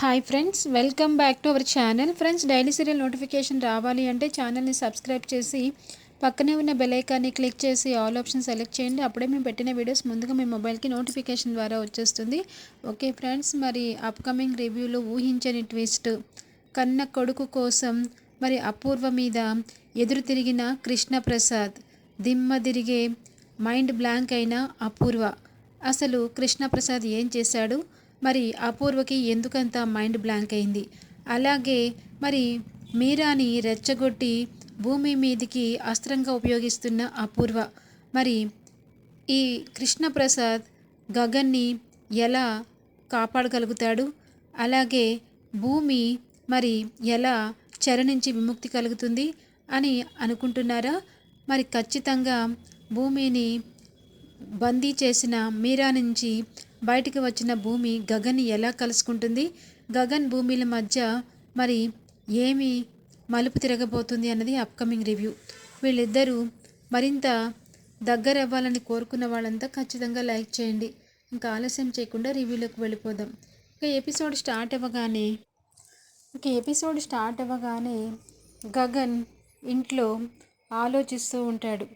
Hi friends welcome back to our channel friends daily serial notification రావాలి అంటే ఛానల్ని subscribe చేసి పక్కనే ఉన్న బెల్ ఐకాన్ని క్లిక్ చేసి ఆల్ ఆప్షన్ సెలెక్ట్ చేయండి. అప్పుడే మేము పెట్టిన వీడియోస్ ముందుగా మీ మొబైల్కి నోటిఫికేషన్ ద్వారా వచ్చేస్తుంది. ఓకే ఫ్రెండ్స్ మరి అప్కమింగ్ రివ్యూలో ఊహించని ట్విస్ట్ కన్న కొడుకు కోసం మరి అపూర్వ మీద ఎదురు తిరిగిన కృష్ణప్రసాద్ దిమ్మ తిరిగే మైండ్ బ్లాంక్ అయిన అపూర్వ. అసలు కృష్ణప్రసాద్ ఏం చేశాడు? మరి అపూర్వకి ఎందుకంత మైండ్ బ్లాంక్ అయింది? అలాగే మరి మీరాని రెచ్చగొట్టి భూమి మీదికి అస్త్రంగా ఉపయోగిస్తున్న అపూర్వ. మరి ఈ కృష్ణప్రసాద్ గగన్ని ఎలా కాపాడగలుగుతాడు? అలాగే భూమి మరి ఎలా చెర నుంచి విముక్తి కలుగుతుంది అని అనుకుంటున్నారా? మరి ఖచ్చితంగా భూమిని బందీ చేసిన మీరా నుంచి బయటికి వచ్చిన భూమి గగన్ని ఎలా కలుసుకుంటుంది? గగన్ భూమిల మధ్య మరి ఏమి మలుపు తిరగబోతుంది అన్నది అప్కమింగ్ రివ్యూ వీళ్ళిద్దరూ మరింత దగ్గర అవ్వాలని కోరుకున్న వాళ్ళంతా ఖచ్చితంగా లైక్ చేయండి. ఇంకా ఆలస్యం చేయకుండా రివ్యూలోకి వెళ్ళిపోదాం. ఇక ఎపిసోడ్ స్టార్ట్ అవ్వగానే ఇక ఎపిసోడ్ స్టార్ట్ అవ్వగానే గగన్ ఇంట్లో ఆలోచిస్తూ ఉంటాడు.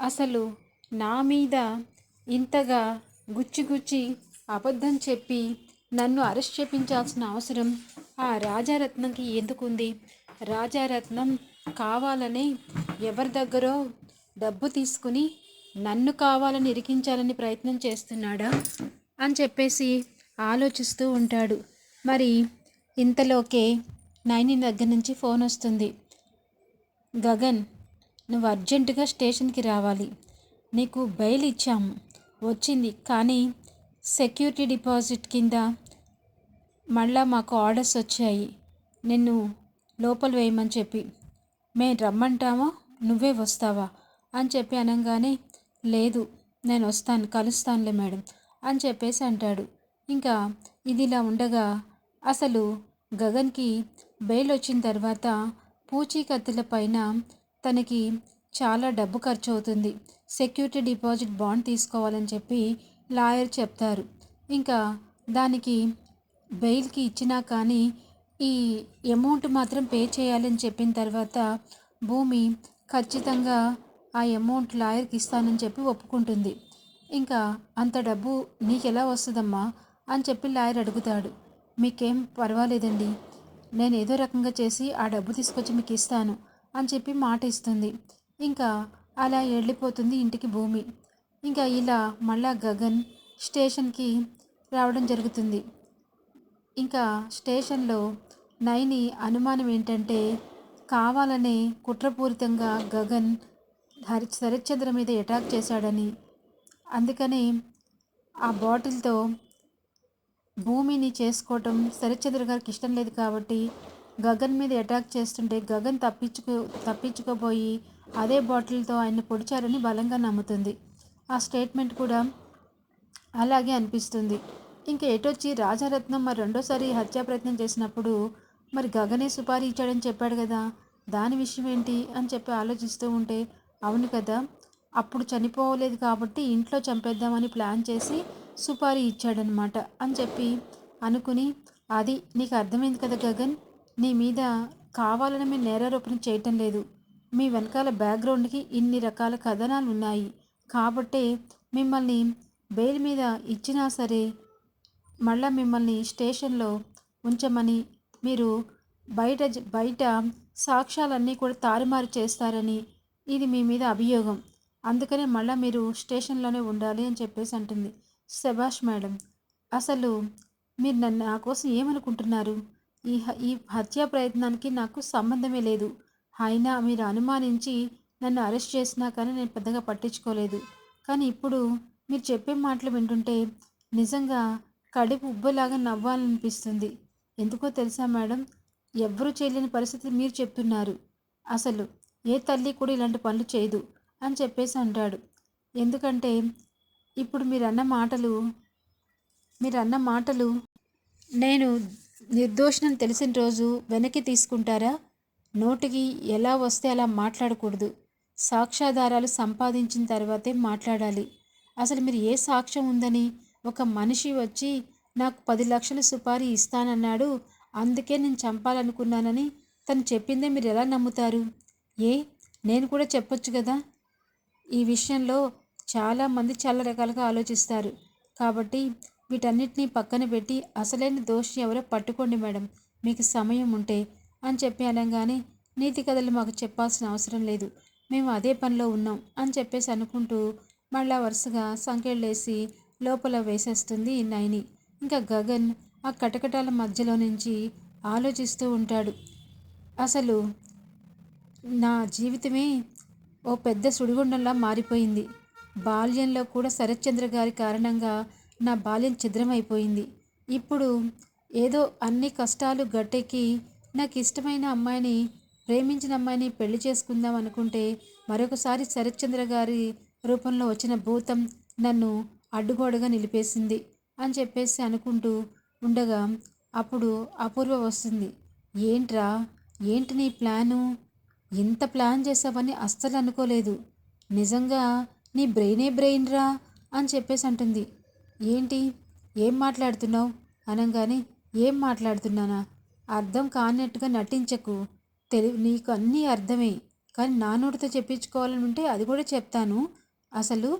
అసలు నా మీద ఇంతగా గుచ్చి గుచ్చి అబద్ధం చెప్పి నన్ను అరెస్ట్ చేపించాల్సిన అవసరం ఆ రాజారత్నంకి ఎందుకుంది? రాజారత్నం కావాలని ఎవరి దగ్గరో డబ్బు తీసుకుని నన్ను కావాలని ఇరికించాలని ప్రయత్నం చేస్తున్నాడా? అని చెప్పేసి ఆలోచిస్తూ ఉంటాడు. మరి ఇంతలోకే నైని దగ్గర నుంచి ఫోన్ వస్తుంది. గగన్ నువ్వు అర్జెంటుగా స్టేషన్కి రావాలి. నీకు బెయిల్ ఇచ్చాము. వచ్చింది. కానీ సెక్యూరిటీ డిపాజిట్ కింద మళ్ళా మాకు ఆర్డర్స్ వచ్చాయి. నిన్ను లోపల వేయమని చెప్పి. మేము రమ్మంటామో? నువ్వే వస్తావా? అని చెప్పి అనగానే లేదు నేను వస్తాను కలుస్తానులే మేడం అని చెప్పేసి అంటాడు. ఇంకా ఇదిలా ఉండగా అసలు గగన్కి బెయిల్ వచ్చిన తర్వాత పూచీకత్తుల పైన తనకి చాలా డబ్బు ఖర్చు అవుతుంది. సెక్యూరిటీ డిపాజిట్ బాండ్ తీసుకోవాలని చెప్పి లాయర్ చెప్తారు. ఇంకా దానికి బెయిల్కి ఇచ్చినా కానీ ఈ అమౌంట్ మాత్రం పే చేయాలని చెప్పిన తర్వాత భూమి ఖచ్చితంగా ఆ అమౌంట్ లాయర్కి ఇస్తానని చెప్పి ఒప్పుకుంటుంది. ఇంకా అంత డబ్బు నీకు ఎలా వస్తుందమ్మా? అని చెప్పి లాయర్ అడుగుతాడు. మీకేం పర్వాలేదండి. నేను ఏదో రకంగా చేసి ఆ డబ్బు తీసుకొచ్చి మీకు ఇస్తాను అని చెప్పి మాట ఇస్తుంది. ఇంకా అలా వెళ్ళిపోతుంది ఇంటికి భూమి. ఇంకా ఇలా మళ్ళా గగన్ స్టేషన్కి రావడం జరుగుతుంది. ఇంకా స్టేషన్లో నైని అనుమానం ఏంటంటే కావాలనే కుట్రపూరితంగా గగన్ హరి శరత్చంద్ర మీద అటాక్ చేశాడని. అందుకని ఆ బాటిల్తో భూమిని చేసుకోవటం శరత్చంద్ర గారికి ఇష్టం లేదు కాబట్టి గగన్ మీద అటాక్ చేస్తుంటే గగన్ తప్పించుకో తప్పించుకోబోయి అదే బాటిల్తో ఆయన్ని పొడిచారని బలంగా నమ్ముతుంది. ఆ స్టేట్మెంట్ కూడా అలాగే అనిపిస్తుంది. ఇంకా ఎటొచ్చి రాజారత్నం మరి రెండోసారి హత్యా ప్రయత్నం చేసినప్పుడు మరి గగనే సుపారీ ఇచ్చాడని చెప్పాడు కదా దాని విషయం ఏంటి అని చెప్పి ఆలోచిస్తూ ఉంటే అవును కదా అప్పుడు చనిపోలేదు కాబట్టి ఇంట్లో చంపేద్దామని ప్లాన్ చేసి సుపారీ ఇచ్చాడనమాట అని చెప్పి అనుకుని అది నీకు అర్థమైంది కదా గగన్ నీ మీద కావాలని మేము నేరారోపణ చేయటం లేదు. మీ వెనకాల బ్యాక్గ్రౌండ్కి ఇన్ని రకాల కథనాలు ఉన్నాయి కాబట్టే మిమ్మల్ని బెయిల్ మీద ఇచ్చినా సరే మళ్ళా మిమ్మల్ని స్టేషన్లో ఉంచమని మీరు బయట బయట సాక్ష్యాలన్నీ కూడా తారుమారు చేస్తారని ఇది మీ మీద అభియోగం. అందుకనే మళ్ళీ మీరు స్టేషన్లోనే ఉండాలి అని చెప్పేసి అంటుంది శభాష్ మేడం. అసలు మీరు నన్ను నా కోసం ఏమనుకుంటున్నారు? ఈ ఈ హత్యా ప్రయత్నానికి నాకు సంబంధమే లేదు. అయినా మీరు అనుమానించి నన్ను అరెస్ట్ చేసినా కానీ నేను పెద్దగా పట్టించుకోలేదు. కానీ ఇప్పుడు మీరు చెప్పే మాటలు వింటుంటే నిజంగా కడుపు ఉబ్బలాగా నవ్వాలనిపిస్తుంది. ఎందుకో తెలుసా మేడం? ఎవ్వరూ చేయలేని పరిస్థితి మీరు చెప్తున్నారు. అసలు ఏ తల్లి కూడా ఇలాంటి పనులు చేయదు అని చెప్పేసి అంటాడు. ఎందుకంటే ఇప్పుడు మీరు అన్న మాటలు మీరు అన్న మాటలు నేను నిర్దోషణం తెలిసిన రోజు వెనక్కి తీసుకుంటారా? నోటికి ఎలా వస్తే అలా మాట్లాడకూడదు. సాక్ష్యాధారాలు సంపాదించిన తర్వాతే మాట్లాడాలి. అసలు మీరు ఏ సాక్ష్యం ఉందని ఒక మనిషి వచ్చి నాకు పది లక్షల సుపారీ ఇస్తానన్నాడు. అందుకే నేను చంపాలనుకున్నానని తను చెప్పిందే మీరు ఎలా నమ్ముతారు? ఏ? నేను కూడా చెప్పొచ్చు కదా? ఈ విషయంలో చాలామంది చాలా రకాలుగా ఆలోచిస్తారు. కాబట్టి వీటన్నిటినీ పక్కన పెట్టి అసలైన దోషి ఎవరో పట్టుకోండి మేడం. మీకు సమయం ఉంటే అని చెప్పి అనగానే నీతి కథలు మాకు చెప్పాల్సిన అవసరం లేదు. మేము అదే పనిలో ఉన్నాం అని చెప్పేసి అనుకుంటూ మళ్ళా వరుసగా సంకెళ్ళేసి లోపల వేసేస్తుంది నైని. ఇంకా గగన్ ఆ కటకటాల మధ్యలో నుంచి ఆలోచిస్తూ ఉంటాడు. అసలు నా జీవితమే ఓ పెద్ద సుడిగుండంలా మారిపోయింది. బాల్యంలో కూడా శరత్చంద్ర గారి కారణంగా నా బాల్యం ఛిద్రమైపోయింది. ఇప్పుడు ఏదో అన్ని కష్టాలు గట్టెక్కి నాకు ఇష్టమైన అమ్మాయిని ప్రేమించిన అమ్మాయిని పెళ్ళి చేసుకుందాం అనుకుంటే మరొకసారి శరత్చంద్ర గారి రూపంలో వచ్చిన భూతం నన్ను అడ్డుగోడగా నిలిపేసింది అని చెప్పేసి అనుకుంటూ ఉండగా అప్పుడు అపూర్వ వస్తుంది. ఏంట్రా? ఏంటి నీ ప్లాను? ఇంత ప్లాన్ చేసావని అస్సలు అనుకోలేదు. నిజంగా నీ బ్రెయినే బ్రెయిన్ రా అని చెప్పేసి అంటుంది. ఏంటి? ఏం మాట్లాడుతున్నావు? అనగానే ఏం మాట్లాడుతున్నానా? అర్థం కానట్టుగా నటించకు. తెలి నీకు అన్నీ అర్థమే. కానీ నా నోటితో చెప్పించుకోవాలని ఉంటే అది కూడా చెప్తాను. అసలు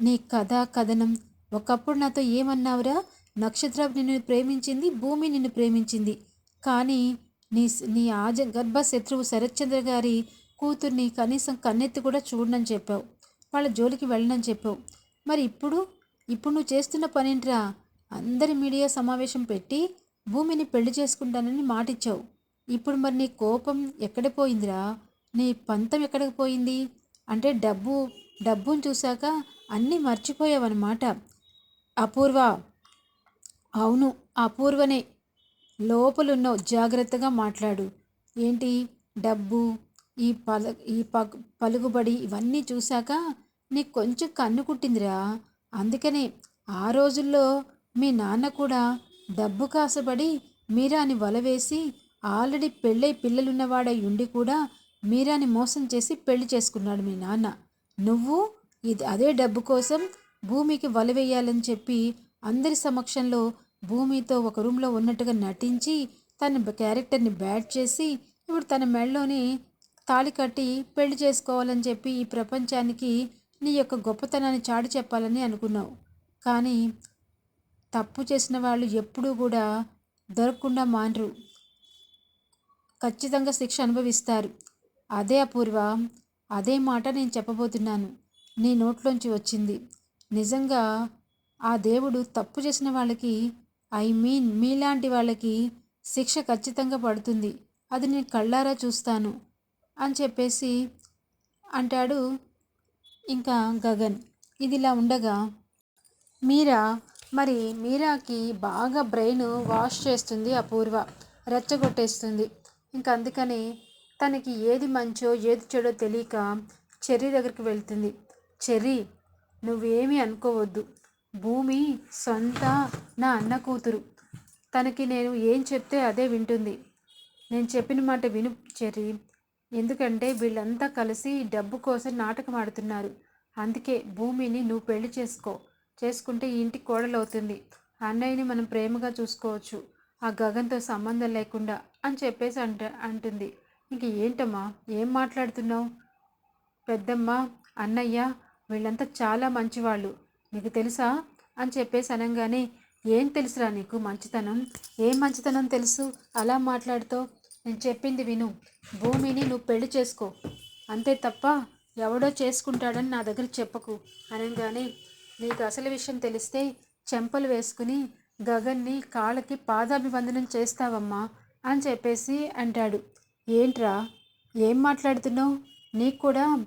నీ కథ కథనం. ఒకప్పుడు నాతో ఏమన్నావురా? నక్షత్రం నిన్ను ప్రేమించింది భూమి నిన్ను ప్రేమించింది. కానీ నీ నీ ఆజ గర్భ శత్రువు శరత్చంద్ర గారి కూతుర్ని కనీసం కన్నెత్తి కూడా చూడనని చెప్పావు. వాళ్ళ జోలికి వెళ్ళనని చెప్పావు. మరి ఇప్పుడు? ఇప్పుడు నువ్వు చేస్తున్న పనేంట్రా? అందరి మీడియా సమావేశం పెట్టి భూమిని పెళ్ళి చేసుకుంటానని మాటిచ్చావు. ఇప్పుడు మరి నీ కోపం ఎక్కడ పోయిందిరా? నీ పంతం ఎక్కడికి పోయింది? అంటే డబ్బు డబ్బును చూశాక అన్నీ మర్చిపోయావన్నమాట. అపూర్వ. అవును అపూర్వనే. లోపలున్నావు జాగ్రత్తగా మాట్లాడు. ఏంటి? డబ్బు ఈ పల ఈ ప పలుకుబడి ఇవన్నీ చూశాక నీకు కొంచెం కన్ను కుట్టిందిరా. అందుకనే ఆ రోజుల్లో మీ నాన్న కూడా డబ్బు కాసబడి మీరాని వలవేసి ఆల్రెడీ పెళ్ళై పిల్లలున్నవాడై ఉండి కూడా మీరాని మోసం చేసి పెళ్ళి చేసుకున్నాడు మీ నాన్న. నువ్వు ఇది అదే డబ్బు కోసం భూమికి వలవేయాలని చెప్పి అందరి సమక్షంలో భూమితో ఒక రూమ్లో ఉన్నట్టుగా నటించి తన క్యారెక్టర్ని బ్యాడ్ చేసి ఇప్పుడు తన మెడలోని తాళి కట్టి పెళ్ళి చేసుకోవాలని చెప్పి ఈ ప్రపంచానికి నీ యొక్క గొప్పతనాన్ని చాటి చెప్పాలని అనుకున్నావు. కానీ తప్పు చేసిన వాళ్ళు ఎప్పుడూ కూడా దొరకకుండా మానరు. ఖచ్చితంగా శిక్ష అనుభవిస్తారు. అదే అపూర్వ అదే మాట నేను చెప్పబోతున్నాను. నీ నోట్లోంచి వచ్చింది. నిజంగా ఆ దేవుడు తప్పు చేసిన వాళ్ళకి ఐ మీన్ మీలాంటి వాళ్ళకి శిక్ష ఖచ్చితంగా పడుతుంది. అది నేను కళ్ళారా చూస్తాను అని చెప్పేసి అంటాడు ఇంకా గగన్. ఇదిలా ఉండగా మీరా మరి మీరాకి బాగా బ్రెయిన్ వాష్ చేస్తుంది అపూర్వ రెచ్చగొట్టేస్తుంది. ఇంకా అందుకని తనకి ఏది మంచో ఏది చెడో తెలియక చెర్రీ దగ్గరికి వెళ్తుంది. చెర్రీ నువ్వేమీ అనుకోవద్దు. భూమి సొంత నా అన్న కూతురు. తనకి నేను ఏం చెప్తే అదే వింటుంది. నేను చెప్పిన మాట విను చెర్రీ. ఎందుకంటే వీళ్ళంతా కలిసి డబ్బు కోసం నాటకం ఆడుతున్నారు. అందుకే భూమిని నువ్వు పెళ్ళి చేసుకో. చేసుకుంటే ఈ ఇంటికి కోడలవుతుంది. అన్నయ్యని మనం ప్రేమగా చూసుకోవచ్చు. ఆ గగన్తో సంబంధం లేకుండా అని చెప్పేసి అంట అంటుంది. ఇంక ఏంటమ్మా? ఏం మాట్లాడుతున్నావు? పెద్దమ్మ అన్నయ్య వీళ్ళంతా చాలా మంచివాళ్ళు. నీకు తెలుసా? అని చెప్పేసి అనగానే ఏం తెలుసురా నీకు మంచితనం? ఏం మంచితనం తెలుసు? అలా మాట్లాడుతావు నేను చెప్పింది విను. భూమిని నువ్వు పెళ్ళి చేసుకో. అంతే తప్ప ఎవడో చేసుకుంటాడని నా దగ్గర చెప్పకు. అనగానే నీకు అసలు విషయం తెలిస్తే చెంపలు వేసుకుని గగన్ని కాళ్ళకి పాదాభివందనం చేస్తావమ్మా అని చెప్పేసి అంటాడు. ఏంట్రా? ఏం మాట్లాడుతున్నావు? నీకు కూడా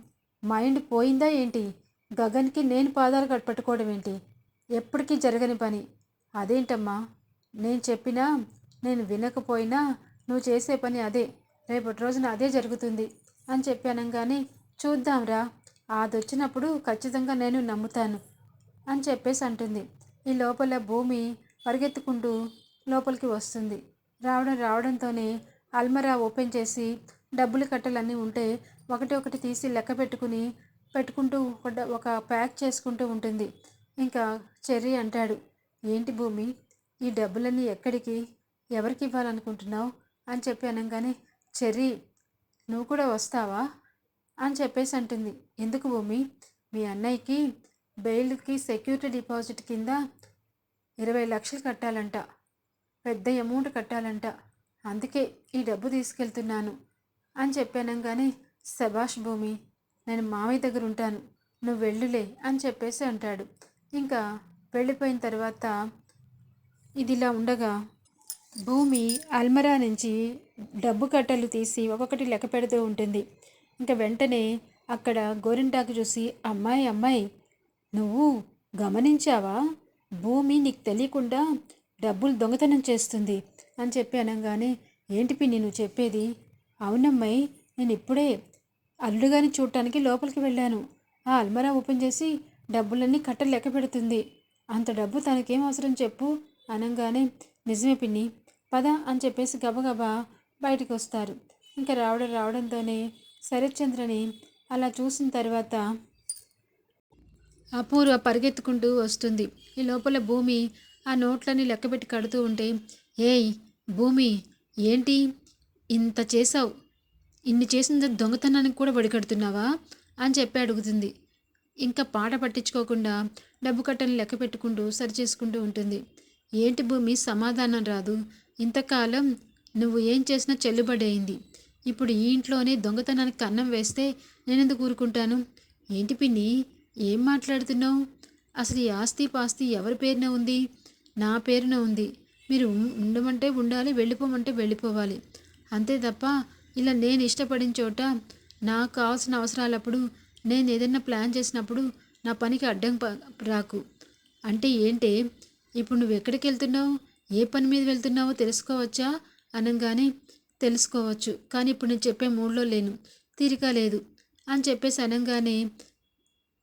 మైండ్ పోయిందా ఏంటి? గగన్కి నేను పాదాలు కట్టుకోవడం ఏంటి? ఎప్పటికీ జరగని పని. అదేంటమ్మా? నేను చెప్పినా నేను వినకపోయినా నువ్వు చేసే పని అదే. రేపటి రోజున అదే జరుగుతుంది అని చెప్పాను కానీ చూద్దాంరా. అది వచ్చినప్పుడు ఖచ్చితంగా నేను నమ్ముతాను. అని చెప్పేసి అంటుంది. ఈ లోపల భూమి పరిగెత్తుకుంటూ లోపలికి వస్తుంది. రావడం రావడంతోనే అల్మరా ఓపెన్ చేసి డబ్బులు కట్టలన్నీ ఉంటే ఒకటి ఒకటి తీసి లెక్క పెట్టుకుని పెట్టుకుంటూ ఒక ప్యాక్ చేసుకుంటూ ఉంటుంది. ఇంకా చెర్రీ అంటాడు ఏంటి భూమి ఈ డబ్బులన్నీ ఎక్కడికి ఎవరికి ఇవ్వాలనుకుంటున్నావు? అని చెప్పి అనగానే చెర్రీ నువ్వు కూడా వస్తావా? అని చెప్పేసి అంటుంది. ఎందుకు భూమి మీ అన్నయ్యకి బెయిల్కి సెక్యూరిటీ డిపాజిట్ కింద ఇరవై లక్షలు కట్టాలంట. పెద్ద అమౌంట్ కట్టాలంట. అందుకే ఈ డబ్బు తీసుకెళ్తున్నాను అని చెప్పానంగానే సభాష్ భూమి నేను మామయ్య దగ్గర ఉంటాను. నువ్వు వెళ్ళులే అని చెప్పేసి అంటాడు. ఇంకా వెళ్ళిపోయిన తర్వాత ఇదిలా ఉండగా భూమి అల్మరా నుంచి డబ్బు కట్టలు తీసి ఒక్కొక్కటి లెక్క పెడుతూ ఉంటుంది. ఇంకా వెంటనే అక్కడ గోరింటాకు చూసి అమ్మాయి అమ్మాయి నువ్వు గమనించావా? భూమి నీకు తెలియకుండా డబ్బులు దొంగతనం చేస్తుంది అని చెప్పి అనగానే ఏంటి పిన్ని నువ్వు చెప్పేది? అవునమ్మాయి నేను ఇప్పుడే అల్లుడుగాని చూడటానికి లోపలికి వెళ్ళాను. ఆ అల్మరా ఓపెన్ చేసి డబ్బులన్నీ కట్ట లెక్క పెడుతుంది. అంత డబ్బు తనకేం అవసరం చెప్పు అనగానే నిజమే పిన్ని పద అని చెప్పేసి గబగబా బయటకు వస్తారు. ఇంకా రావడం రావడంతోనే శరత్చంద్రని అలా చూసిన తర్వాత అపూర్వ పరిగెత్తుకుంటూ వస్తుంది. ఈ లోపల భూమి ఆ నోట్లని లెక్కబెట్టి కడుతూ ఉంటే ఏయ్ భూమి ఏంటి ఇంత చేసావు ఇన్ని చేసిన దొంగతనానికి కూడా వడికడుతున్నావా అని చెప్పి అడుగుతుంది. ఇంకా పాట పట్టించుకోకుండా డబ్బు కట్టని లెక్క పెట్టుకుంటూ సరి చేసుకుంటూ ఉంటుంది. ఏంటి భూమి సమాధానం రాదు. ఇంతకాలం నువ్వు ఏం చేసినా చెల్లుబడి అయింది. ఇప్పుడు ఈ ఇంట్లోనే దొంగతనానికి కన్నం వేస్తే నేనెందుకు ఊరుకుంటాను? ఏంటి పిన్ని? ఏం మాట్లాడుతున్నావు? అసలు ఈ ఆస్తి పాస్తి ఎవరి పేరున ఉంది? నా పేరున ఉంది. మీరు ఉండమంటే ఉండాలి వెళ్ళిపోమంటే వెళ్ళిపోవాలి. అంతే తప్ప ఇలా నేను ఇష్టపడిన చోట నాకు కావాల్సిన అవసరాలప్పుడు నేను ఏదైనా ప్లాన్ చేసినప్పుడు నా పనికి అడ్డం రాకు. అంటే ఏంటే? ఇప్పుడు నువ్వు ఎక్కడికి వెళ్తున్నావు? ఏ పని మీద వెళ్తున్నావో తెలుసుకోవచ్చా? అనగానే తెలుసుకోవచ్చు. కానీ ఇప్పుడు నేను చెప్పే మూడ్లో లేను. తీరిక లేదు. అని చెప్పేసి అనగానే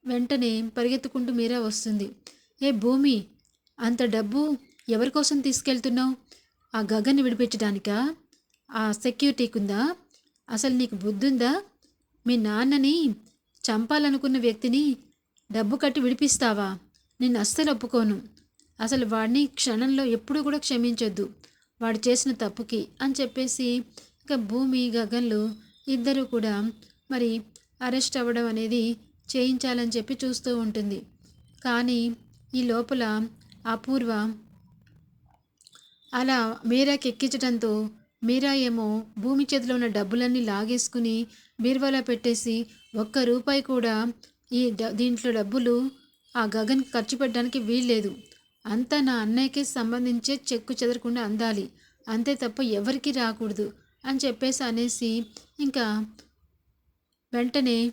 వెంటనే పరిగెత్తుకుంటూ మీరా వస్తుంది. ఏ భూమి అంత డబ్బు ఎవరి కోసం తీసుకెళ్తున్నావు? ఆ గగన్ని విడిపించడానికా? ఆ సెక్యూరిటీకుందా అసలు నీకు బుద్ధుందా? మీ నాన్నని చంపాలనుకున్న వ్యక్తిని డబ్బు కట్టి విడిపిస్తావా? నేను అస్సలు ఒప్పుకోను. అసలు వాడిని క్షణంలో ఎప్పుడూ కూడా క్షమించొద్దు. వాడు చేసిన తప్పుకి అని చెప్పేసి ఇక భూమి గగన్లు ఇద్దరు కూడా మరి అరెస్ట్ అవ్వడం అనేది చేయించాలని చెప్పి చూస్తూ ఉంటుంది. కానీ ఈ లోపల అపూర్వ అలా మీరాకి ఎక్కించడంతో మీరా ఏమో భూమి చేతిలో ఉన్న డబ్బులన్నీ లాగేసుకుని బీరువాలో పెట్టేసి ఒక్క రూపాయి కూడా ఈ డ- దీంట్లో డబ్బులు ఆ గగన్ ఖర్చు పెట్టడానికి వీల్లేదు. అంతా నా అన్నయ్యకి సంబంధించే చెక్కు చెదరకుండా అందాలి. అంతే తప్ప ఎవరికి రాకూడదు అని చెప్పేసి అనేసి ఇంకా వెంటనే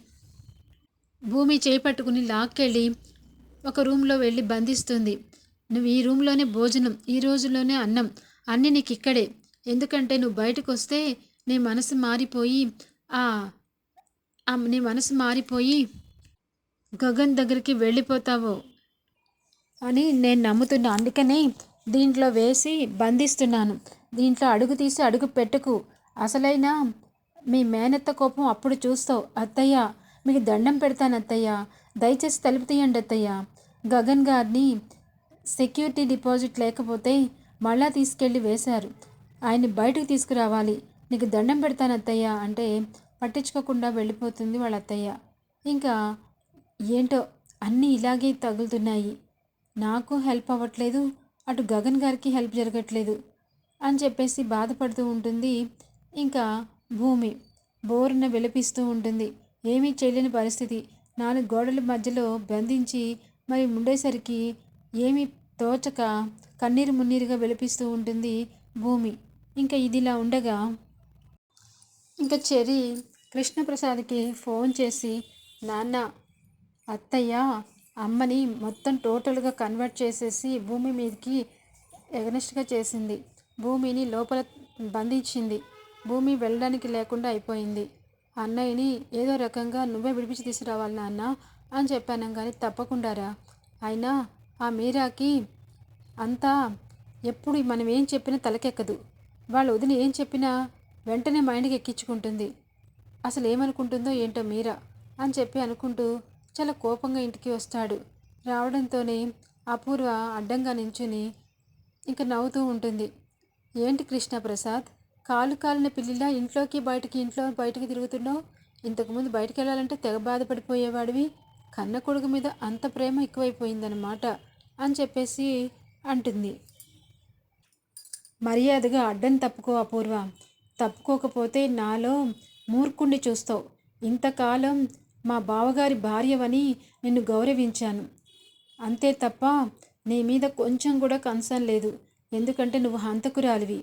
భూమి చేపట్టుకుని లాక్కెళ్ళి ఒక రూమ్లో వెళ్ళి బంధిస్తుంది. నువ్వు ఈ రూమ్లోనే భోజనం ఈ రోజులోనే అన్నం. అన్నీ నీకు ఇక్కడే ఎందుకంటే నువ్వు బయటకు వస్తే నీ మనసు మారిపోయి ఆ నీ మనసు మారిపోయి గగన్ దగ్గరికి వెళ్ళిపోతావో అని నేను నమ్ముతున్నా. అందుకనే దీంట్లో వేసి బంధిస్తున్నాను. దీంట్లో అడుగు తీసి అడుగు పెట్టుకు. అసలైన మీ మేనత్త కోపం అప్పుడు చూస్తావు. అత్తయ్య మీకు దండం పెడతాను అత్తయ్య దయచేసి తలుపు తీయండి అత్తయ్య. గగన్ గారిని సెక్యూరిటీ డిపాజిట్ లేకపోతే మళ్ళా తీసుకెళ్ళి వేశారు. ఆయన్ని బయటకు తీసుకురావాలి. నీకు దండం పెడతాను అత్తయ్య అంటే పట్టించుకోకుండా వెళ్ళిపోతుంది వాళ్ళ అత్తయ్య ఇంకా ఏంటో అన్నీ ఇలాగే తగులుతున్నాయి. నాకు హెల్ప్ అవ్వట్లేదు. అటు గగన్ గారికి హెల్ప్ జరగట్లేదు అని చెప్పేసి బాధపడుతూ ఉంటుంది. ఇంకా భూమి బోరున విలపిస్తూ ఉంటుంది. ఏమీ చేయలేని పరిస్థితి. నాలుగు గోడల మధ్యలో బంధించి మరి ఉండేసరికి ఏమీ తోచక కన్నీరు మున్నీరుగా విలపిస్తూ ఉంటుంది భూమి. ఇంకా ఇదిలా ఉండగా ఇంకా చెరి కృష్ణప్రసాద్కి ఫోన్ చేసి నాన్న అత్తయ్య అమ్మని మొత్తం టోటల్గా కన్వర్ట్ చేసేసి భూమి మీదకి ఎగనెస్ట్గా చేసింది. భూమిని లోపల బంధించింది. భూమి వెళ్ళడానికి లేకుండా అయిపోయింది. అన్నయ్యని ఏదో రకంగా నువ్వే విడిపించి తీసుకురావాలి నాన్న అని చెప్పాను కానీ తప్పకుండారా. అయినా ఆ మీరాకి అంతా ఎప్పుడు మనం ఏం చెప్పినా తలకెక్కదు. వాళ్ళ వదిలి ఏం చెప్పినా వెంటనే మైండ్కి ఎక్కించుకుంటుంది. అసలు ఏమనుకుంటుందో ఏంటో మీరా అని చెప్పి అనుకుంటూ చాలా కోపంగా ఇంటికి వస్తాడు. రావడంతోనే అపూర్వ అడ్డంగా నించుని ఇంకా నవ్వుతూ ఉంటుంది. ఏంటి కృష్ణ ప్రసాద్ కాలు కాలిన పిల్లిలా ఇంట్లోకి బయటికి ఇంట్లో బయటికి తిరుగుతున్నావు? ఇంతకుముందు బయటికి వెళ్ళాలంటే తెగ బాధపడిపోయేవాడివి. కన్న కొడుకు మీద అంత ప్రేమ ఎక్కువైపోయిందన్నమాట అని చెప్పేసి అంటుంది. మర్యాదగా అడ్డం తప్పుకో అపూర్వ. తప్పుకోకపోతే నాలో మూర్ఖుణ్ణి చూస్తావు. ఇంతకాలం మా బావగారి భార్యవని నిన్ను గౌరవించాను. అంతే తప్ప నీ మీద కొంచెం కూడా కన్సర్న్ లేదు. ఎందుకంటే నువ్వు హంతకురాలివి.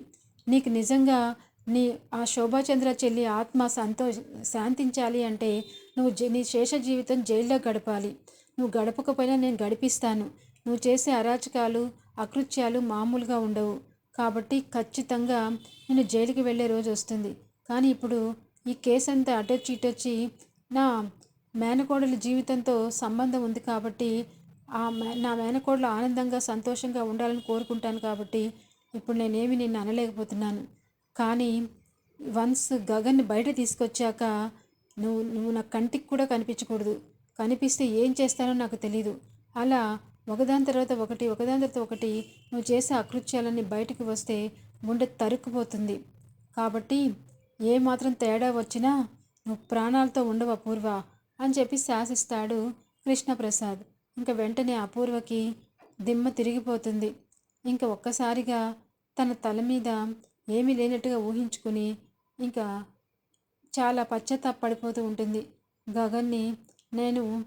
నీకు నిజంగా నీ ఆ శోభాచంద్ర చెల్లి ఆత్మ సంతో శాంతించాలి అంటే నువ్వు నీ శేష జీవితం జైల్లో గడపాలి. నువ్వు గడపకపోయినా నేను గడిపిస్తాను. నువ్వు చేసే అరాచకాలు అకృత్యాలు మామూలుగా ఉండవు. కాబట్టి ఖచ్చితంగా నేను జైలుకి వెళ్ళే రోజు వస్తుంది. కానీ ఇప్పుడు ఈ కేసు అంతా అటొచ్చి ఇటొచ్చి నా మేనకోడల జీవితంతో సంబంధం ఉంది కాబట్టి ఆ మే నా మేనకోడలు ఆనందంగా సంతోషంగా ఉండాలని కోరుకుంటాను కాబట్టి ఇప్పుడు నేనేమి నిన్ను అనలేకపోతున్నాను. కానీ వన్స్ గగన్ని బయట తీసుకొచ్చాక నువ్వు నువ్వు నా కంటికి కూడా కనిపించకూడదు. కనిపిస్తే ఏం చేస్తానో నాకు తెలీదు. అలా ఒకదాని తర్వాత ఒకటి ఒకదాని తర్వాత ఒకటి నువ్వు చేసే అకృత్యాలన్నీ బయటకు వస్తే గుండె తరుక్కుపోతుంది. కాబట్టి ఏ మాత్రం తేడా వచ్చినా నువ్వు ప్రాణాలతో ఉండవు అపూర్వ అని చెప్పి శాసిస్తాడు కృష్ణప్రసాద్. ఇంకా వెంటనే అపూర్వకి దిమ్మ తిరిగిపోతుంది. ఇంకా ఒక్కసారిగా తన తల మీద ఏమీ లేనట్టుగా ఊహించుకుని ఇంకా చాలా పశ్చాత్తాపడిపోతూ ఉంటుంది. గగన్ని నేను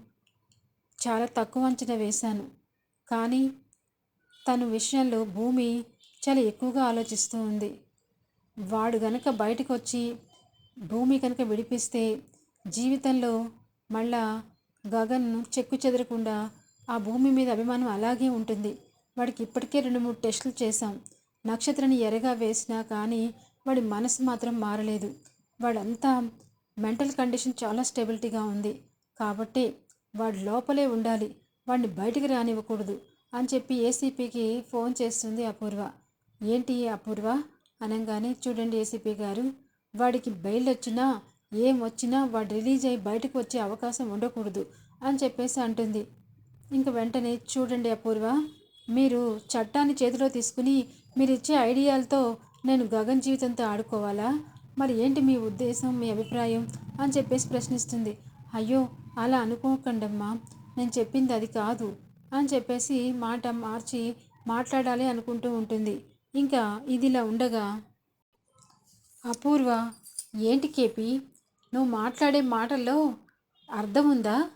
చాలా తక్కువ అంచనా వేశాను. కానీ తన విషయంలో భూమి చాలా ఎక్కువగా ఆలోచిస్తూ ఉంది. వాడు గనక బయటకు వచ్చి భూమి కనుక విడిపిస్తే జీవితంలో మళ్ళా గగన్ను చెక్కు చెదరకుండా ఆ భూమి మీద అభిమానం అలాగే ఉంటుంది. వాడికి ఇప్పటికే రెండు మూడు టెస్టులు చేశాం. నక్షత్రాన్ని ఎరగా వేసినా కానీ వాడి మనసు మాత్రం మారలేదు. వాడంతా మెంటల్ కండిషన్ చాలా స్టెబిలిటీగా ఉంది. కాబట్టి వాడు లోపలే ఉండాలి. వాడిని బయటికి రానివ్వకూడదు అని చెప్పి ఏసీపీకి ఫోన్ చేస్తుంది అపూర్వ. ఏంటి అపూర్వ? అనగానే చూడండి ఏసీపీ గారు. వాడికి బెయిల్ వచ్చినా ఏం వచ్చినా వాడు రిలీజ్ అయ్యి బయటకు వచ్చే అవకాశం ఉండకూడదు అని చెప్పేసి అంటుంది. ఇంక వెంటనే చూడండి అపూర్వ మీరు చట్టాన్ని చేతిలో తీసుకుని మీరు ఇచ్చే ఐడియాలతో నేను గగన్ జీవితంతో ఆడుకోవాలా? మరి ఏంటి మీ ఉద్దేశం మీ అభిప్రాయం? అని చెప్పేసి ప్రశ్నిస్తుంది. అయ్యో అలా అనుకోకండమ్మా. నేను చెప్పింది అది కాదు అని చెప్పేసి మాట మార్చి మాట్లాడాలి అనుకుంటూ ఉంటుంది. ఇంకా ఇదిలా ఉండగా అపూర్వ ఏంటి కేపి? నువ్వు మాట్లాడే మాటల్లో అర్థం ఉందా?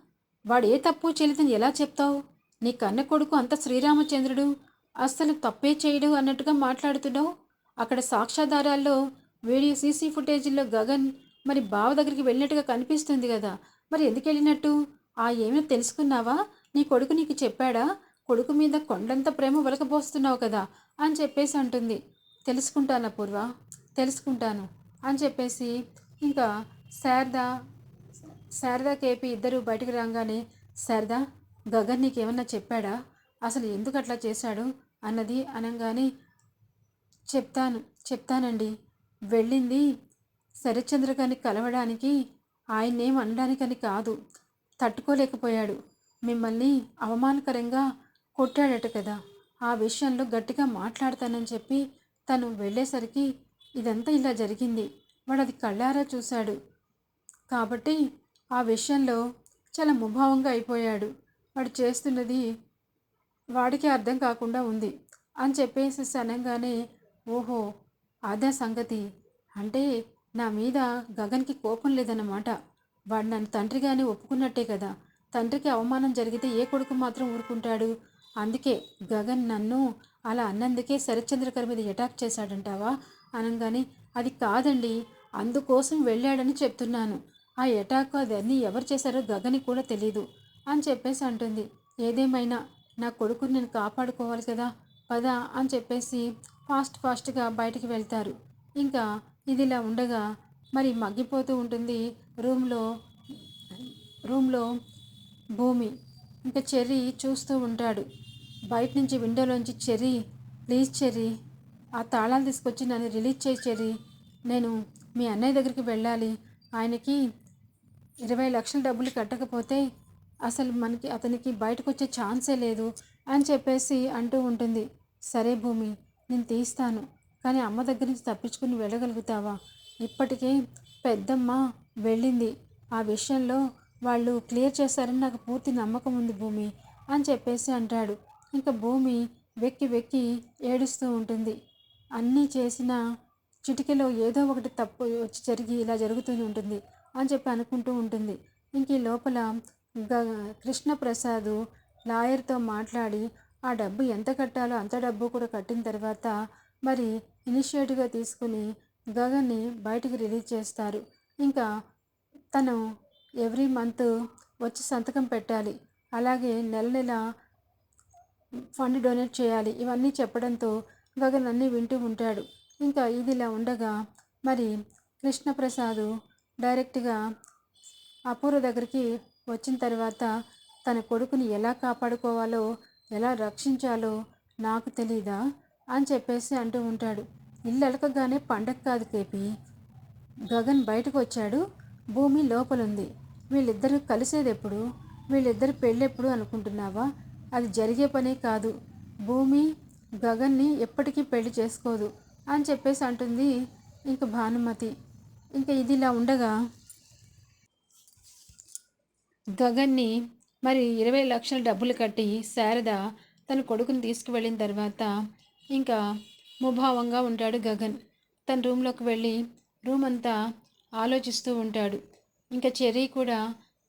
వాడు ఏ తప్పు చెల్లితని ఎలా చెప్తావు? నీ కన్న కొడుకు అంత శ్రీరామచంద్రుడు. అస్సలు తప్పే చేయడు అన్నట్టుగా మాట్లాడుతున్నావు అక్కడ సాక్ష్యాధారాల్లో వీడియో సీసీ ఫుటేజీల్లో గగన్ మరి బావ దగ్గరికి వెళ్ళినట్టుగా కనిపిస్తుంది కదా. మరి ఎందుకు వెళ్ళినట్టు? ఆ ఏమైనా తెలుసుకున్నావా? నీ కొడుకు నీకు చెప్పాడా? కొడుకు మీద కొండంత ప్రేమ ఒలకబోస్తున్నావు కదా అని చెప్పేసి అంటుంది. తెలుసుకుంటాను పూర్వ? తెలుసుకుంటాను అని చెప్పేసి ఇంకా శారదా శారదా కేపీ ఇద్దరు బయటికి రాగానే శారదా గగన్ నీకేమన్నా చెప్పాడా? అసలు ఎందుకు అట్లా చేశాడు? అన్నది అనగానే చెప్తాను చెప్తానండి. వెళ్ళింది శరత్చంద్ర గారిని కలవడానికి ఆయన్నేం అనడానికని కాదు. తట్టుకోలేకపోయాడు. మిమ్మల్ని అవమానకరంగా కొట్టాడట కదా. ఆ విషయంలో గట్టిగా మాట్లాడతానని చెప్పి తను వెళ్ళేసరికి ఇదంతా ఇలా జరిగింది. వాడు అది కళ్ళారా చూశాడు. కాబట్టి ఆ విషయంలో చాలా ముభావంగా అయిపోయాడు. వాడు చేస్తున్నది వాడికి అర్థం కాకుండా ఉంది అని చెప్పేసి అనగానే ఓహో అదే సంగతి. అంటే నా మీద గగన్కి కోపం లేదన్నమాట. వాడు నన్ను తండ్రిగానే ఒప్పుకున్నట్టే కదా. తండ్రికి అవమానం జరిగితే ఏ కొడుకు మాత్రం ఊరుకుంటాడు? అందుకే గగన్ నన్ను అలా అన్నందుకే శరత్చంద్రకర్ మీద అటాక్ చేశాడంటావా? అనగానే అది కాదండి. అందుకోసం వెళ్ళాడని చెప్తున్నాను. ఆ అటాక్ అదన్నీ ఎవరు చేశారో గగని కూడా తెలీదు అని చెప్పేసి అంటుంది. ఏదేమైనా నా కొడుకుని నేను కాపాడుకోవాలి కదా పద అని చెప్పేసి ఫాస్ట్ ఫాస్ట్గా బయటికి వెళ్తారు. ఇంకా ఇదిలా ఉండగా మరి మగ్గిపోతూ ఉంటుంది రూమ్లో రూమ్లో భూమి. ఇంకా చెర్రీ చూస్తూ ఉంటాడు. బయట నుంచి విండోలోంచి చెర్రీ ప్లీజ్ చెర్రీ ఆ తాళాలు తీసుకొచ్చి నన్ను రిలీజ్ చేయి చెర్రీ. నేను మీ అన్నయ్య దగ్గరికి వెళ్ళాలి. ఆయనకి ఇరవై లక్షల డబ్బులు కట్టకపోతే అసలు మనకి అతనికి బయటకు వచ్చే ఛాన్సే లేదు అని చెప్పేసి అంటూ ఉంటుంది. సరే భూమి నేను తీస్తాను. కానీ అమ్మ దగ్గర నుంచి తప్పించుకుని వెళ్ళగలుగుతావా? ఇప్పటికే పెద్దమ్మ వెళ్ళింది. ఆ విషయంలో వాళ్ళు క్లియర్ చేస్తారని నాకు పూర్తి నమ్మకం ఉంది భూమి అని చెప్పేసి అంటాడు. ఇంకా భూమి వెక్కి వెక్కి ఏడుస్తూ ఉంటుంది. అన్నీ చేసిన చిటికెలో ఏదో ఒకటి తప్పు వచ్చి జరిగి ఇలా జరుగుతూనే ఉంటుంది అని చెప్పి అనుకుంటూ ఉంటుంది. ఇంక ఈ లోపల కృష్ణప్రసాద్ లాయర్తో మాట్లాడి ఆ డబ్బు ఎంత కట్టాలో అంత డబ్బు కూడా కట్టిన తర్వాత మరి ఇనిషియేటివ్గా తీసుకుని గగన్ని బయటికి రిలీజ్ చేస్తారు. ఇంకా తను ఎవ్రీ మంత్ వచ్చి సంతకం పెట్టాలి. అలాగే నెల నెల ఫండ్ డొనేట్ చేయాలి. ఇవన్నీ చెప్పడంతో గగన్ అన్నీ వింటూ ఉంటాడు. ఇంకా ఇదిలా ఉండగా మరి కృష్ణప్రసాద్ డైరెక్ట్గా అపూర్వ దగ్గరికి వచ్చిన తర్వాత తన కొడుకుని ఎలా కాపాడుకోవాలో ఎలా రక్షించాలో నాకు తెలీదా? అని చెప్పేసి అంటూ ఉంటాడు. ఇల్లు అలకగానే పండగ కాదు కేపి. గగన్ బయటకు వచ్చాడు. భూమి లోపలుంది. వీళ్ళిద్దరూ కలిసేది ఎప్పుడు వీళ్ళిద్దరు పెళ్ళెప్పుడు అనుకుంటున్నావా? అది జరిగే పనే కాదు. భూమి గగన్ని ఎప్పటికీ పెళ్ళి చేసుకోదు అని చెప్పేసి అంటుంది ఇంక భానుమతి. ఇంకా ఇది ఇలా ఉండగా గగన్ని మరి ఇరవై లక్షల డబ్బులు కట్టి శారద తన కొడుకుని తీసుకువెళ్ళిన తర్వాత ఇంకా ముభావంగా ఉంటాడు గగన్. తన రూమ్లోకి వెళ్ళి రూమ్ అంతా ఆలోచిస్తూ ఉంటాడు. ఇంకా చెర్రీ కూడా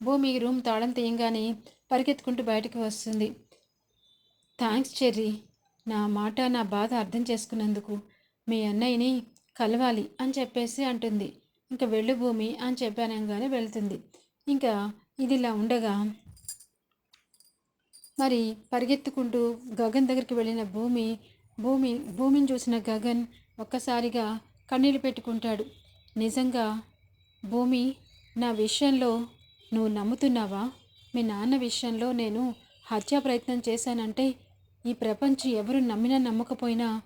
భూమి రూమ్ తాళం తీయంగానే పరిగెత్తుకుంటూ బయటకు వస్తుంది. థ్యాంక్స్ చెర్రీ నా మాట నా బాధ అర్థం చేసుకున్నందుకు మీ అన్నయ్యని కలవాలి అని చెప్పేసి అంటుంది. ఇంకా వెళ్ళు భూమి అని చెప్పానంగానే వెళ్తుంది. ఇంకా ఇదిలా ఉండగా మరి పరిగెత్తుకుంటూ గగన్ దగ్గరికి వెళ్ళిన భూమి భూమి భూమిని చూసిన గగన్ ఒక్కసారిగా కన్నీళ్ళు పెట్టుకుంటాడు. నిజంగా భూమి నా విషయంలో నువ్వు నమ్ముతున్నావా? మీ నాన్న విషయంలో నేను హత్యా ప్రయత్నం చేశానంటే ఈ ప్రపంచం ఎవరు నమ్మినా నమ్మకపోయినా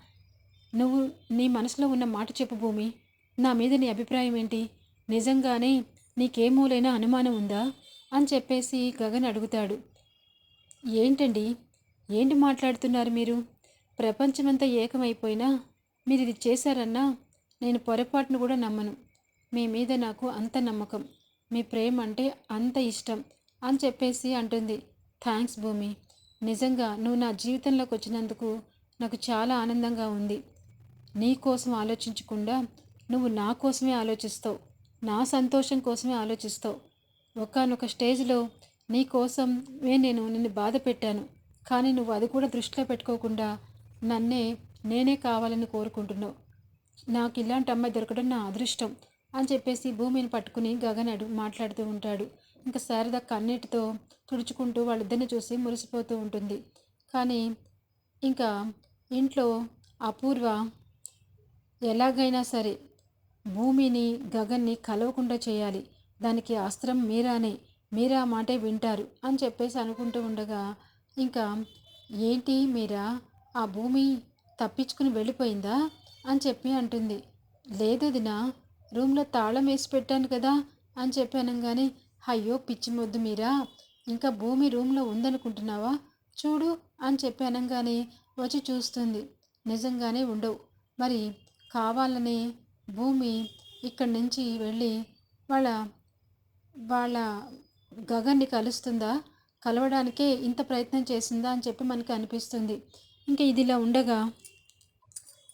నువ్వు నీ మనసులో ఉన్న మాట చెప్పు భూమి. నా మీద నీ అభిప్రాయం ఏంటి? నిజంగానే నీకేమూలైనా అనుమానం ఉందా? అని చెప్పేసి గగన్ అడుగుతాడు. ఏంటండి? ఏంటి మాట్లాడుతున్నారు మీరు? ప్రపంచమంతా ఏకమైపోయినా మీరు ఇది చేశారన్నా నేను పొరపాటును కూడా నమ్మను. మీ మీద నాకు అంత నమ్మకం. మీ ప్రేమ అంటే అంత ఇష్టం అని చెప్పేసి అంటుంది. థ్యాంక్స్ భూమి. నిజంగా నువ్వు నా జీవితంలోకి వచ్చినందుకు నాకు చాలా ఆనందంగా ఉంది. నీ కోసం ఆలోచించకుండా నువ్వు నా కోసమే ఆలోచిస్తావు. నా సంతోషం కోసమే ఆలోచిస్తావు. ఒకనొక స్టేజ్లో నీ కోసం నేను నిన్ను బాధ పెట్టాను. కానీ నువ్వు అది కూడా దృష్టిలో పెట్టుకోకుండా నన్నే నేనే కావాలని కోరుకుంటున్నావు. నాకు ఇలాంటి అమ్మాయి దొరకడం నా అదృష్టం అని చెప్పేసి భూమిని పట్టుకుని గగనాడు మాట్లాడుతూ ఉంటాడు. ఇంకా శారద కన్నీటితో తుడుచుకుంటూ వాళ్ళిద్దరిని చూసి మురిసిపోతూ ఉంటుంది. కానీ ఇంకా ఇంట్లో అపూర్వ ఎలాగైనా సరే భూమిని గగన్ని కలవకుండా చేయాలి. దానికి అస్త్రం మీరానే మీరా మాటే వింటారు అని చెప్పేసి అనుకుంటూ ఉండగా ఇంకా ఏంటి మీరా ఆ భూమి తప్పించుకుని వెళ్ళిపోయిందా అని చెప్పి అంటుంది. లేదు దినా రూమ్లో తాళం వేసి పెట్టాను కదా అని చెప్పి అనగానే అయ్యో పిచ్చి మొద్దు మీరా ఇంకా భూమి రూమ్లో ఉందనుకుంటున్నావా? చూడు అని చెప్పి అనగానే వచ్చి చూస్తుంది. నిజంగానే ఉండవు. మరి కావాలని భూమి ఇక్కడి నుంచి వెళ్ళి వాళ్ళ వాళ్ళ గగన్ని కలుస్తుందా? కలవడానికే ఇంత ప్రయత్నం చేసిందా అని చెప్పి మనకి అనిపిస్తుంది. ఇంకా ఇది ఇలా ఉండగా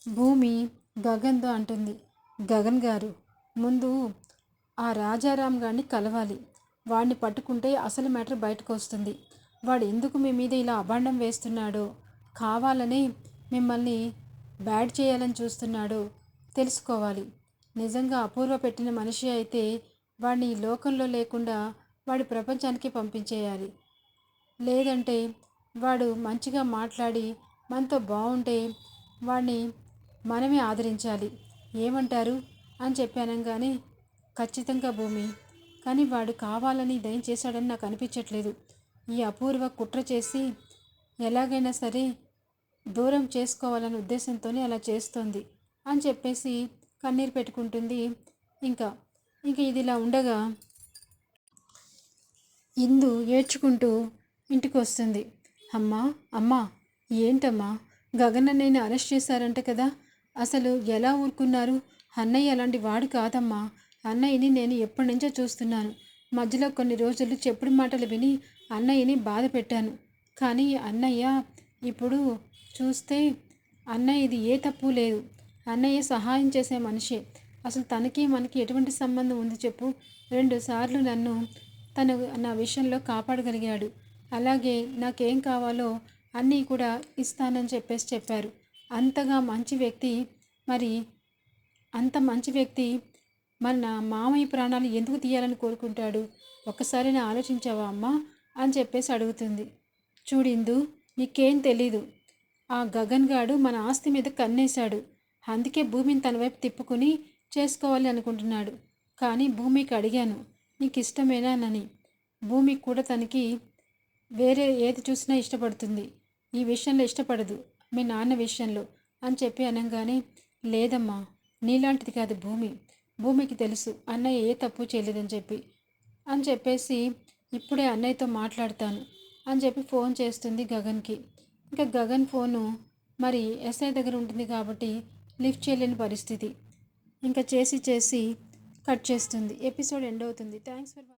భూమి గగన్తో అంటుంది. గగన్ గారు ముందు ఆ రాజారాం గారిని కలవాలి. వాడిని పట్టుకుంటే అసలు మ్యాటర్ బయటకు వస్తుంది. వాడు ఎందుకు మీ మీద ఇలా అభాండం వేస్తున్నాడో? కావాలని మిమ్మల్ని బ్యాడ్ చేయాలని చూస్తున్నాడో తెలుసుకోవాలి. నిజంగా అపూర్వ పెట్టిన మనిషి అయితే వాడిని ఈ లోకంలో లేకుండా వాడి ప్రపంచానికి పంపించేయాలి. లేదంటే వాడు మంచిగా మాట్లాడి మనతో బాగుంటే వాడిని మనమే ఆదరించాలి. ఏమంటారు? అని చెప్పాను కానీ ఖచ్చితంగా భూమి. కానీ వాడు కావాలని దయం చేశాడని నాకు అనిపించట్లేదు. ఈ అపూర్వ కుట్ర చేసి ఎలాగైనా సరే దూరం చేసుకోవాలనే ఉద్దేశంతోనే అలా చేస్తోంది అని చెప్పేసి కన్నీరు పెట్టుకుంటుంది. ఇంకా ఇంక ఇది ఇలా ఉండగా ఇందు ఏడ్చుకుంటూ ఇంటికి వస్తుంది అమ్మా అమ్మా ఏంటమ్మా? గగన్ నేను అరెస్ట్ చేశారంట కదా. అసలు ఎలా ఊరుకున్నారు? అన్నయ్య అలాంటి వాడు కాదమ్మా. అన్నయ్యని నేను ఎప్పటి నుంచో చూస్తున్నాను. మధ్యలో కొన్ని రోజులు చెప్పుడు మాటలు విని అన్నయ్యని బాధ పెట్టాను. కానీ అన్నయ్య ఇప్పుడు చూస్తే అన్నయ్య ఇది ఏ తప్పు లేదు. అన్నయ్య సహాయం చేసే మనిషే. అసలు తనకి మనకి ఎటువంటి సంబంధం ఉంది చెప్పు. రెండు సార్లు నన్ను తను నా విషయంలో కాపాడగలిగాడు. అలాగే నాకేం కావాలో అన్నీ కూడా ఇస్తానని చెప్పేసి చెప్పారు. అంతగా మంచి వ్యక్తి మరి అంత మంచి వ్యక్తి మన మామయ్య ప్రాణాలు ఎందుకు తీయాలని కోరుకుంటాడు? ఒక్కసారి నేను ఆలోచించావా అమ్మా? అని చెప్పేసి అడుగుతుంది. చూడిందు నీకేం తెలీదు. ఆ గగన్ గాడు మన ఆస్తి మీద కన్నేశాడు. అందుకే భూమిని తన వైపు తిప్పుకుని చేసుకోవాలి అనుకుంటున్నాడు. కానీ భూమికి అడిగాను నీకు ఇష్టమేనానని భూమికి కూడా తనకి వేరే ఏది చూసినా ఇష్టపడుతుంది. ఈ విషయంలో ఇష్టపడదు మీ నాన్న విషయంలో అని చెప్పి అనగానే లేదమ్మా నీలాంటిది కాదు భూమి. భూమికి తెలుసు అన్నయ్య ఏ తప్పు చేయలేదని చెప్పి. అని చెప్పేసి ఇప్పుడే అన్నయ్యతో మాట్లాడతాను అని చెప్పి ఫోన్ చేస్తుంది గగన్కి. ఇంకా గగన్ ఫోను మరి ఎస్ఐ దగ్గర ఉంటుంది కాబట్టి లిఫ్ట్ చేయలేని పరిస్థితి. ఇంకా చేసి చేసి కట్ చేస్తుంది. ఎపిసోడ్ ఎండ్ అవుతుంది. Thanks for